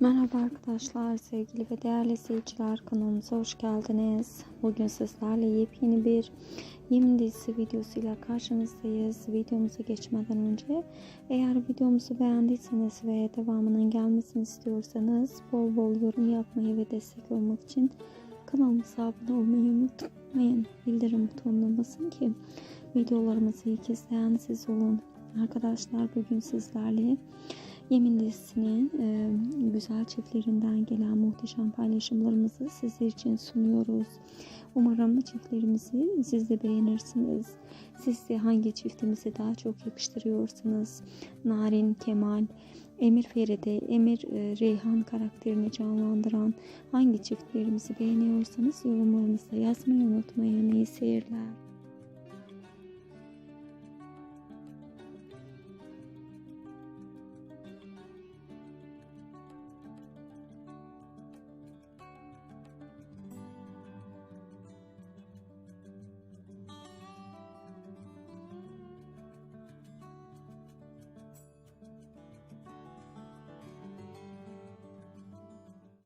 Merhaba arkadaşlar, sevgili ve değerli izleyiciler kanalımıza hoş geldiniz. Bugün sizlerle yepyeni bir yemin dizisi videosuyla karşınızdayız. Videomuza geçmeden önce eğer videomuzu beğendiyseniz ve devamının gelmesini istiyorsanız bol bol yorum yapmayı ve destek olmak için kanalımıza abone olmayı unutmayın. Bildirim butonuna basın ki videolarımızı ilk izleyen siz olun. Arkadaşlar bugün sizlerle Yemin e, güzel çiftlerinden gelen muhteşem paylaşımlarımızı sizler için sunuyoruz. Umarım çiftlerimizi siz de beğenirsiniz. Siz de hangi çiftimizi daha çok yakıştırıyorsunuz? Narin, Kemal, Emir Feride, Emir e, Reyhan karakterini canlandıran hangi çiftlerimizi beğeniyorsanız yorumlarınızda yazmayı unutmayın. İyi seyirler.